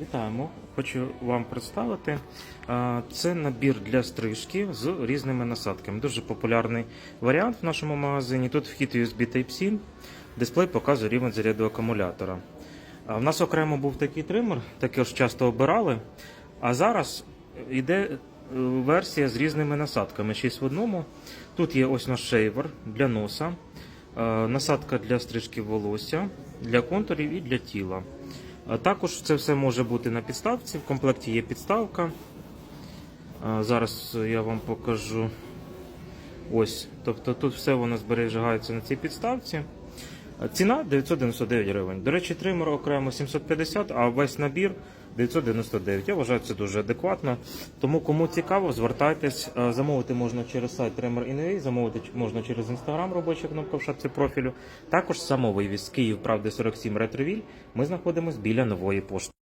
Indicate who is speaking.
Speaker 1: Вітаємо! Хочу вам представити. Це набір для стрижки з різними насадками. Дуже популярний варіант в нашому магазині. Тут вхід USB Type-C, дисплей показує рівень заряду акумулятора. В нас окремо був такий тример, також часто обирали. А зараз йде е, версія з різними насадками. 6 в одному. Тут є ось наш шейвер для носа, насадка для стрижки волосся, для контурів і для тіла. Також це все може бути на підставці. В комплекті є підставка. Зараз я вам покажу. Ось. Тобто тут все воно зберігається на цій підставці. Ціна 999 гривень. До речі, тример окремо 750, а весь набір 999. Я вважаю, це дуже адекватно. Тому кому цікаво, звертайтесь. Замовити можна через сайт Trimmer.in.ua, замовити можна через інстаграм, робоча кнопка в шапці профілю. Також самовивіз Київ, правди 47 Ретровіль. Ми знаходимося біля нової пошти.